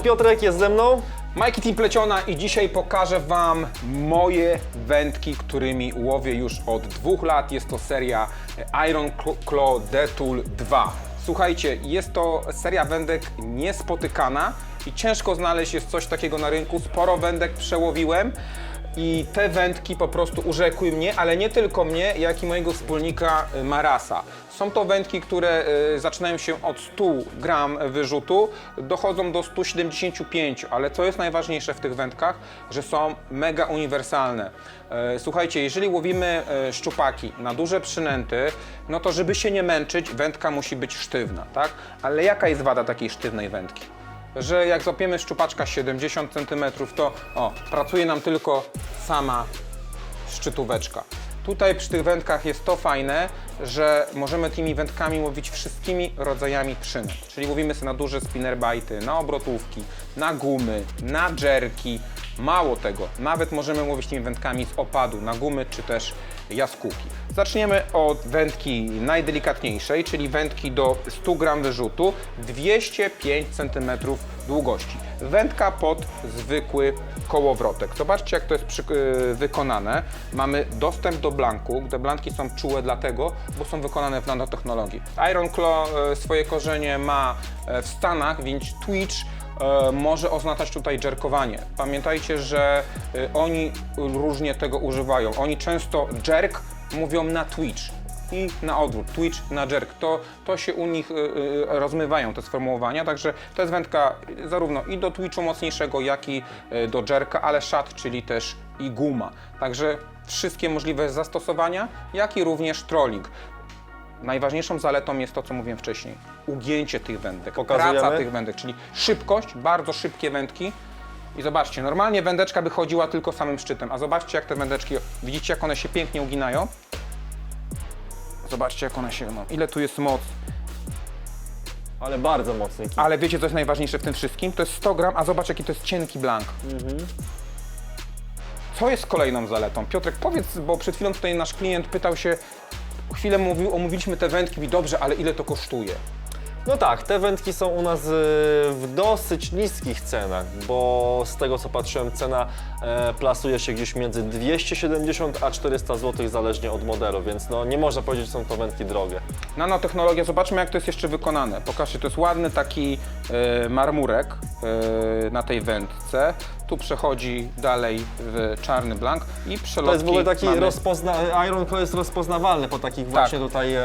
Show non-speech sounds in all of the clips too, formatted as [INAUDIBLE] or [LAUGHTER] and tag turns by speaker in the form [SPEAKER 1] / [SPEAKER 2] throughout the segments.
[SPEAKER 1] Piotrek, jest ze mną.
[SPEAKER 2] Majki Team Pleciona i dzisiaj pokażę Wam moje wędki, którymi łowię już od dwóch lat. Jest to seria Iron Claw Detool 2. Słuchajcie, jest to seria wędek niespotykana i ciężko znaleźć jest coś takiego na rynku. Sporo wędek przełowiłem. I te wędki po prostu urzekły mnie, ale nie tylko mnie, jak i mojego wspólnika y, Marasa. Są to wędki, które y, zaczynają się od 100 gram wyrzutu, dochodzą do 175, ale co jest najważniejsze w tych wędkach, że są mega uniwersalne. E, Słuchajcie, jeżeli łowimy e, szczupaki na duże przynęty, no to żeby się nie męczyć, wędka musi być sztywna, tak? Ale jaka jest wada takiej sztywnej wędki? Że jak złapiemy szczupaczka 70 cm, to o, pracuje nam tylko sama szczytóweczka. Tutaj przy tych wędkach jest to fajne, że możemy tymi wędkami łowić wszystkimi rodzajami przynęt. Czyli łowimy sobie na duże spinnerbajty, na obrotówki, na gumy, na dżerki. Mało tego, nawet możemy łowić tymi wędkami z opadu, na gumy czy też jaskółki. Zaczniemy od wędki najdelikatniejszej, czyli wędki do 100 gram wyrzutu, 205 cm długości. Wędka pod zwykły kołowrotek. Zobaczcie, jak to jest przy, yy, wykonane. Mamy dostęp do blanku. Te blanki są czułe dlatego, bo są wykonane w nanotechnologii. Iron Claw yy, swoje korzenie ma yy, w Stanach, więc Twitch e, może oznaczać tutaj jerkowanie. Pamiętajcie, że e, oni różnie tego używają. Oni często jerk mówią na Twitch i na odwrót, Twitch na jerk. To, to się u nich e, e, rozmywają te sformułowania, także to jest wędka zarówno i do Twitchu mocniejszego, jak i e, do jerka, ale szat, czyli też i guma. Także wszystkie możliwe zastosowania, jak i również trolling. Najważniejszą zaletą jest to, co mówiłem wcześniej. Ugięcie tych wędek,
[SPEAKER 1] Pokazujemy?
[SPEAKER 2] praca tych wędek, czyli szybkość, bardzo szybkie wędki. I zobaczcie, normalnie wędeczka by chodziła tylko samym szczytem, a zobaczcie jak te wędeczki, widzicie jak one się pięknie uginają? Zobaczcie jak one się, no, ile tu jest moc.
[SPEAKER 1] Ale bardzo mocny kit.
[SPEAKER 2] Ale wiecie co jest najważniejsze w tym wszystkim? To jest 100 gram, a zobacz jaki to jest cienki blank. Co jest kolejną zaletą? Piotrek, powiedz, bo przed chwilą tutaj nasz klient pytał się, chwilę mówił, omówiliśmy te wędki, mówi, dobrze, ale ile to kosztuje?
[SPEAKER 1] No tak, te wędki są u nas y, w dosyć niskich cenach, bo z tego co patrzyłem, cena e, plasuje się gdzieś między 270 a 400 zł zależnie od modelu, więc no nie można powiedzieć, że są to wędki drogie.
[SPEAKER 2] Nanotechnologia, zobaczmy jak to jest jeszcze wykonane. Pokażcie, to jest ładny taki e, marmurek e, na tej wędce. Tu przechodzi dalej w czarny blank i przelotki
[SPEAKER 1] To jest w ogóle taki
[SPEAKER 2] mamy.
[SPEAKER 1] rozpozna... Iron Claw jest rozpoznawalny po takich właśnie tutaj e,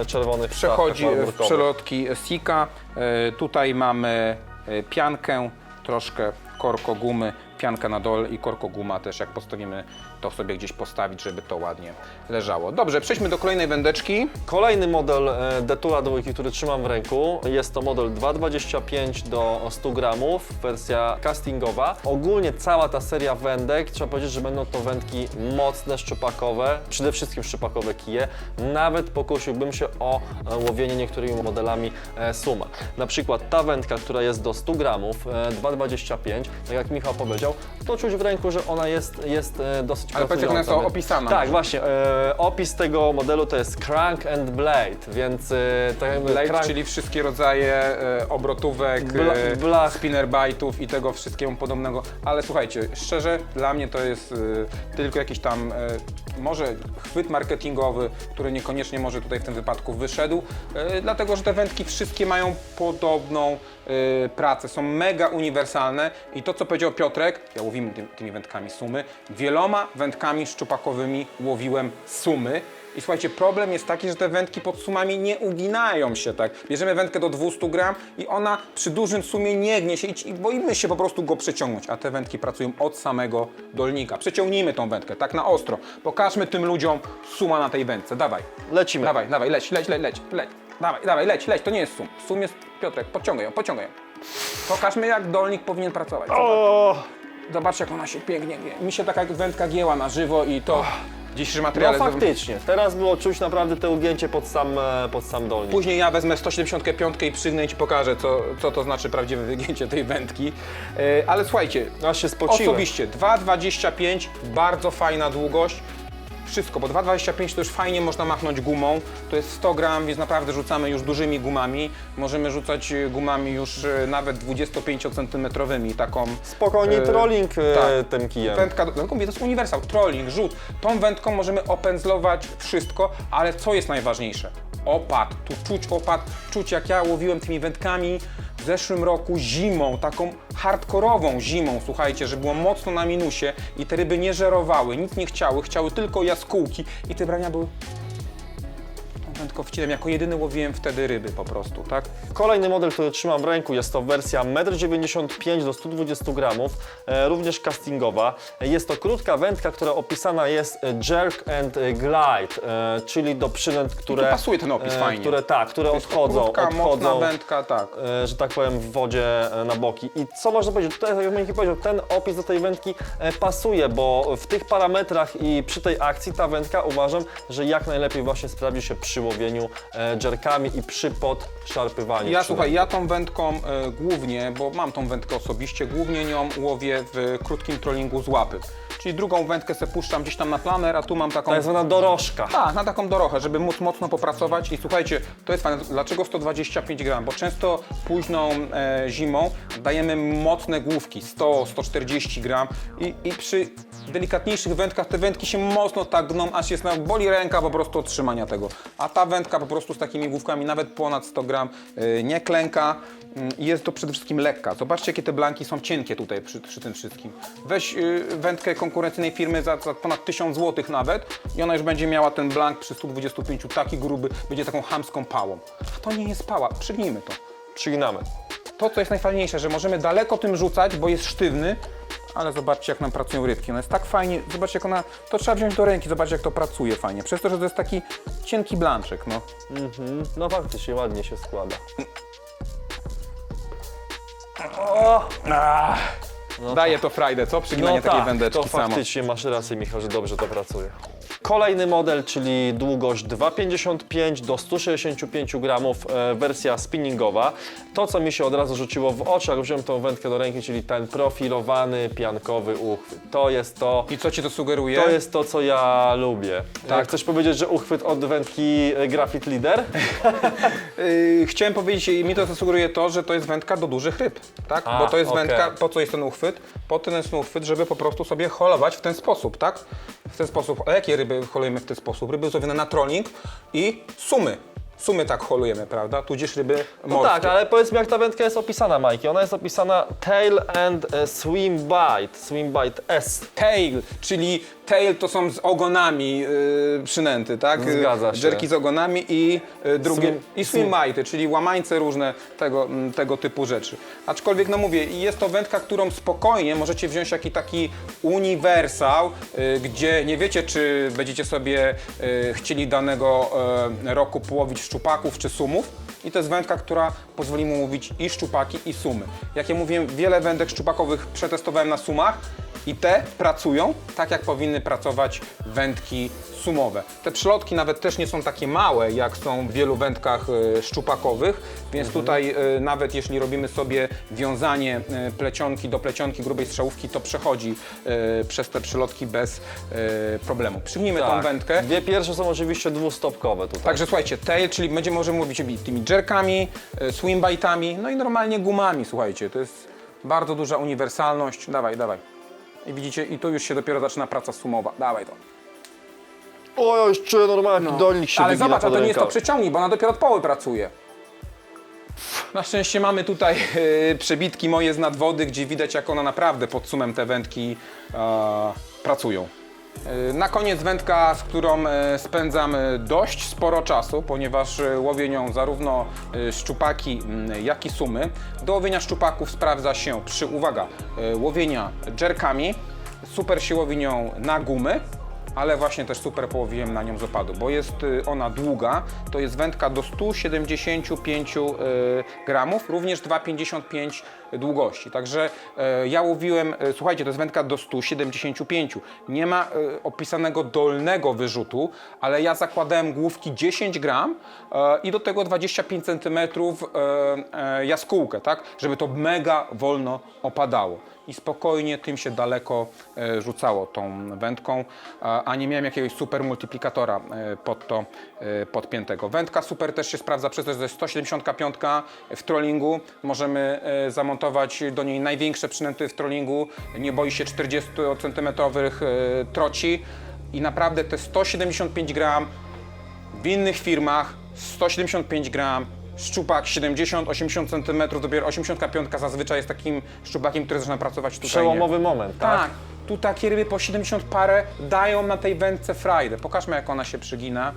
[SPEAKER 1] e, czerwonych
[SPEAKER 2] Przechodzi w
[SPEAKER 1] marmurkowych.
[SPEAKER 2] przelotki Sika. E, tutaj mamy e, piankę, troszkę korko gumy, pianka na dole i korko guma też jak postawimy to sobie gdzieś postawić, żeby to ładnie leżało. Dobrze, przejdźmy do kolejnej wędeczki.
[SPEAKER 1] Kolejny model e, Detula dwójki, który trzymam w ręku, jest to model 2,25 do 100 gramów, wersja castingowa. Ogólnie cała ta seria wędek, trzeba powiedzieć, że będą to wędki mocne, szczupakowe, przede wszystkim szczupakowe kije. Nawet pokusiłbym się o e, łowienie niektórymi modelami e, Suma. Na przykład ta wędka, która jest do 100 gramów, e, 2,25, tak jak Michał powiedział, to czuć w ręku, że ona jest, jest dosyć
[SPEAKER 2] Ale powiedz, jak ona jest
[SPEAKER 1] pracująca.
[SPEAKER 2] opisana.
[SPEAKER 1] Tak, właśnie. E, opis tego modelu to jest Crank and Blade, więc e, tak
[SPEAKER 2] Blade,
[SPEAKER 1] crank,
[SPEAKER 2] czyli wszystkie rodzaje e, obrotówek,
[SPEAKER 1] Bla-
[SPEAKER 2] e,
[SPEAKER 1] blach.
[SPEAKER 2] spinnerbite'ów i tego wszystkiego podobnego. Ale słuchajcie, szczerze, dla mnie to jest e, tylko jakiś tam, e, może chwyt marketingowy, który niekoniecznie może tutaj w tym wypadku wyszedł, e, dlatego, że te wędki wszystkie mają podobną e, pracę, są mega uniwersalne i to, co powiedział Piotrek, ja łowimy tym, tymi wędkami sumy, wieloma wędkami szczupakowymi łowiłem sumy, i słuchajcie, problem jest taki, że te wędki pod sumami nie uginają się, tak? Bierzemy wędkę do 200 gram i ona przy dużym sumie nie gnie się i, boimy się po prostu go przeciągnąć, a te wędki pracują od samego dolnika. Przeciągnijmy tą wędkę, tak na ostro. Pokażmy tym ludziom suma na tej wędce. Dawaj,
[SPEAKER 1] lecimy.
[SPEAKER 2] dawaj, dawaj, leć, leć, leć, leć, leć. Dawaj, dawaj, leć, leć, to nie jest sum. Sum jest, Piotrek, podciągaj ją, podciągaj ją. Pokażmy, jak dolnik powinien pracować. Zobacz. Zobacz, jak ona się pięknie gie. Mi się taka wędka gięła na żywo i to w dzisiejszym
[SPEAKER 1] no
[SPEAKER 2] materiale...
[SPEAKER 1] faktycznie, teraz było czuć naprawdę te ugięcie pod sam, e, pod sam dolnik.
[SPEAKER 2] Później ja wezmę 175 i przygnę i ci pokażę, co, co to znaczy prawdziwe wygięcie tej wędki. E, ale słuchajcie,
[SPEAKER 1] Aż się spociłem.
[SPEAKER 2] osobiście 2,25, bardzo fajna długość. Wszystko, bo 2,25 to już fajnie można machnąć gumą. To jest 100 gram, więc naprawdę rzucamy już dużymi gumami. Możemy rzucać e, gumami już e, nawet 25 centymetrowymi, taką
[SPEAKER 1] Spokojnie
[SPEAKER 2] E,
[SPEAKER 1] trolling e,
[SPEAKER 2] tak.
[SPEAKER 1] tym kijem.
[SPEAKER 2] Wędka, do- wędką, to jest uniwersal, trolling, rzut. Tą wędką możemy opędzlować wszystko, ale co jest najważniejsze? Opad, tu czuć opad, czuć jak ja łowiłem tymi wędkami w zeszłym roku zimą, taką hardkorową zimą, słuchajcie, że było mocno na minusie i te ryby nie żerowały, nic nie chciały, chciały tylko jaskółki i te brania były wcinam, jako jedyny łowiłem wtedy ryby po prostu, tak?
[SPEAKER 1] Kolejny model, który trzymam w ręku, jest to wersja 1,95 m do 120 gramów, e, również castingowa. Jest to krótka wędka, która opisana jest jerk and glide, e, czyli do przynęt, które...
[SPEAKER 2] tu pasuje ten opis
[SPEAKER 1] e,
[SPEAKER 2] fajnie.
[SPEAKER 1] Które, tak, które odchodzą,
[SPEAKER 2] krótka, mocna
[SPEAKER 1] odchodzą
[SPEAKER 2] wędka, tak.
[SPEAKER 1] że tak powiem, w wodzie na boki. I co można powiedzieć? Tutaj, tak jak Miękki powiedział, ten opis do tej wędki pasuje, bo w tych parametrach i przy tej akcji ta wędka uważam, że jak najlepiej właśnie sprawdzi się przy łowieniu e, jerkami i przy podszarpywaniu.
[SPEAKER 2] Ja słuchaj, ja tą wędką e, głównie, bo mam tą wędkę osobiście, głównie nią łowię w krótkim trollingu z łapy. Czyli drugą wędkę se puszczam gdzieś tam na planer, a tu mam taką...
[SPEAKER 1] Tak zwana dorożka.
[SPEAKER 2] Tak, na taką dorochę, żeby móc mocno popracować i słuchajcie, to jest fajne. Dlaczego 125 gram? Bo często późną e, zimą dajemy mocne główki, 100-140 gram i, i przy delikatniejszych wędkach te wędki się mocno tak gną, aż jest na boli ręka po prostu od trzymania tego. A ta wędka po prostu z takimi główkami nawet ponad 100 gram e, nie klęka mm, i jest to przede wszystkim lekka. Zobaczcie, jakie te blanki są cienkie tutaj przy, przy tym wszystkim. Weź y, wędkę konkurencyjnej firmy za, za ponad 1000 zł nawet i ona już będzie miała ten blank przy 125 taki gruby, będzie taką chamską pałą. A to nie jest pała, przygnijmy to.
[SPEAKER 1] Przyginamy.
[SPEAKER 2] To, co jest najfajniejsze, że możemy daleko tym rzucać, bo jest sztywny, ale zobaczcie, jak nam pracują rybki. Ona jest tak fajnie, zobaczcie, jak ona, to trzeba wziąć do ręki, zobaczcie, jak to pracuje fajnie. Przez to, że to jest taki cienki blanczek, no.
[SPEAKER 1] Mhm. No faktycznie ładnie się składa. O!
[SPEAKER 2] Daje to frajdę, co? Przyginanie
[SPEAKER 1] No
[SPEAKER 2] takiej
[SPEAKER 1] tak,
[SPEAKER 2] wędeczki
[SPEAKER 1] to
[SPEAKER 2] samo.
[SPEAKER 1] faktycznie masz rację Michał, że dobrze to pracuje. Kolejny model, czyli długość 2,55 do 165 gramów, e, wersja spinningowa. To, co mi się od razu rzuciło w jak wziąłem tą wędkę do ręki, czyli ten profilowany, piankowy uchwyt. To jest to,
[SPEAKER 2] I co ci to sugeruje?
[SPEAKER 1] to jest to, co ja lubię.
[SPEAKER 2] Tak.
[SPEAKER 1] Chcesz powiedzieć, że uchwyt od wędki e, Graphit Leader?
[SPEAKER 2] Yy, [LAUGHS] chciałem powiedzieć, i mi to zasugeruje to, że to jest wędka do dużych ryb, tak?
[SPEAKER 1] A,
[SPEAKER 2] Bo to jest
[SPEAKER 1] okej.
[SPEAKER 2] wędka, po co jest ten uchwyt? Po ten jest ten uchwyt, żeby po prostu sobie holować w ten sposób, tak? W ten sposób. A jakie ryby holujemy w ten sposób? Ryby złowione na trolling i sumy. Sumy tak holujemy, prawda? Tudzież ryby
[SPEAKER 1] No
[SPEAKER 2] morskie.
[SPEAKER 1] tak, ale powiedz mi, jak ta wędka jest opisana, Majki. Ona jest opisana Tail and e, Swim Bite, Swim Bite S.
[SPEAKER 2] Tail, czyli tail to są z ogonami yy, przynęty, tak?
[SPEAKER 1] Zgadza się.
[SPEAKER 2] Jerki z ogonami i yy, drugie,
[SPEAKER 1] Swim-
[SPEAKER 2] i swimajty, czyli łamańce różne tego, mm, tego typu rzeczy. Aczkolwiek, no mówię, jest to wędka, którą spokojnie możecie wziąć jaki taki uniwersał, yy, gdzie nie wiecie, czy będziecie sobie yy, chcieli danego yy, roku połowić szczupaków czy sumów. I to jest wędka, która pozwoli mu łowić i szczupaki, i sumy. Jak ja mówiłem, wiele wędek szczupakowych przetestowałem na sumach i te pracują tak, jak powinny pracować wędki sumowe. Te przylotki nawet też nie są takie małe, jak są w wielu wędkach e, szczupakowych, więc tutaj e, nawet jeśli robimy sobie wiązanie e, plecionki do plecionki grubej strzałówki, to przechodzi przez te przylotki bez problemu. Przyjmijmy tą wędkę.
[SPEAKER 1] Tak. Dwie pierwsze są oczywiście dwustopkowe tutaj.
[SPEAKER 2] Także słuchajcie, tail, czyli będziemy możemy mówić tymi jerkami, swimbite'ami, no i normalnie gumami, słuchajcie, to jest bardzo duża uniwersalność. Dawaj, dawaj. I widzicie, i tu już się dopiero zaczyna praca sumowa. Dawaj to.
[SPEAKER 1] O, czuję normalnie, dolnik się
[SPEAKER 2] Ale
[SPEAKER 1] wygina
[SPEAKER 2] zobacz, a
[SPEAKER 1] pod
[SPEAKER 2] to nie jest to
[SPEAKER 1] rękaw.
[SPEAKER 2] przeciągnik, bo ona dopiero od poły pracuje. Na szczęście mamy tutaj e, przebitki moje z nadwody, gdzie widać jak one naprawdę pod sumem te wędki e, pracują. E, Na koniec wędka, z którą e, spędzam e, dość sporo czasu, ponieważ łowię nią zarówno szczupaki, jak i sumy. Do łowienia szczupaków sprawdza się przy, uwaga, łowienia jerkami. Super się łowi nią na gumy, ale właśnie też super połowiłem na nią z opadu, bo jest ona długa, to jest wędka do 175 y, gramów, również 2,55 długości. Także e, ja łowiłem, e, słuchajcie, to jest wędka do 175. Nie ma e, opisanego dolnego wyrzutu, ale ja zakładałem główki 10 gram i do tego 25 cm jaskółkę, tak? Żeby to mega wolno opadało. I spokojnie tym się daleko rzucało tą wędką, a, nie miałem jakiegoś super multiplikatora pod to podpiętego. Wędka super też się sprawdza przez to, że to jest 175 w trollingu. Możemy e, do niej największe przynęty w trollingu. Nie boi się 40 cm e, troci i naprawdę te 175 gram w innych firmach 175 gram, szczupak 70-80 cm, dopiero 85 zazwyczaj jest takim szczupakiem, który zaczyna pracować tutaj.
[SPEAKER 1] Przełomowy moment, tak?
[SPEAKER 2] Tak, tu takie ryby po 70 parę dają na tej wędce frajdę. Pokażmy jak ona się przygina.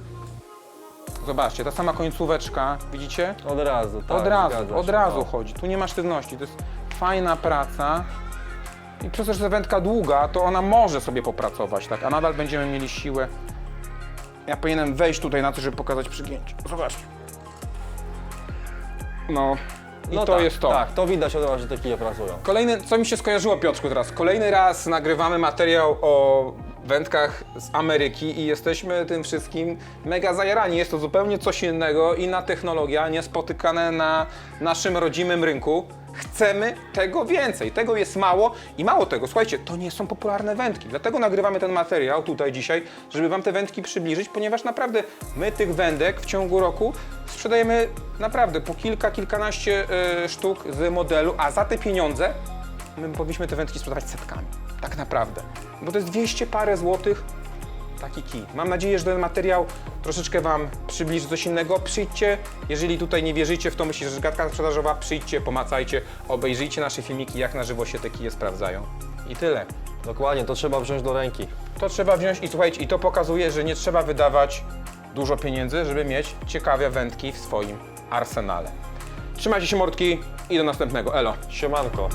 [SPEAKER 2] Zobaczcie, ta sama końcóweczka, widzicie?
[SPEAKER 1] Od razu, tak.
[SPEAKER 2] od razu,
[SPEAKER 1] zgadza
[SPEAKER 2] od
[SPEAKER 1] się,
[SPEAKER 2] razu
[SPEAKER 1] no.
[SPEAKER 2] chodzi. Tu nie ma sztywności, to jest fajna praca. I przez to, że wędka długa, to ona może sobie popracować, tak? A nadal będziemy mieli siłę. Ja powinienem wejść tutaj na to, żeby pokazać przygięcie. Zobaczcie. No, i
[SPEAKER 1] No
[SPEAKER 2] to
[SPEAKER 1] tak,
[SPEAKER 2] jest to.
[SPEAKER 1] Tak, to widać od razu, że te kije pracują.
[SPEAKER 2] Kolejny, co mi się skojarzyło, Piotrku, teraz? Kolejny raz nagrywamy materiał o wędkach z Ameryki i jesteśmy tym wszystkim mega zajarani. Jest to zupełnie coś innego, inna technologia, niespotykane na naszym rodzimym rynku. Chcemy tego więcej, tego jest mało i mało tego, słuchajcie, to nie są popularne wędki, dlatego nagrywamy ten materiał tutaj dzisiaj, żeby Wam te wędki przybliżyć, ponieważ naprawdę my tych wędek w ciągu roku sprzedajemy naprawdę po kilka, kilkanaście e, sztuk z modelu, a za te pieniądze my powinniśmy te wędki sprzedawać setkami. Tak naprawdę. Bo to jest 200 parę złotych taki kij. Mam nadzieję, że ten materiał troszeczkę Wam przybliży coś innego. Przyjdźcie, jeżeli tutaj nie wierzycie w to, myślicie, że gadka sprzedażowa, przyjdźcie, pomacajcie, obejrzyjcie nasze filmiki, jak na żywo się te kije sprawdzają. I tyle.
[SPEAKER 1] Dokładnie, to trzeba wziąć do ręki.
[SPEAKER 2] To trzeba wziąć i słuchajcie, i to pokazuje, że nie trzeba wydawać dużo pieniędzy, żeby mieć ciekawe wędki w swoim arsenale. Trzymajcie się mordki i do następnego. Elo.
[SPEAKER 1] Siemanko.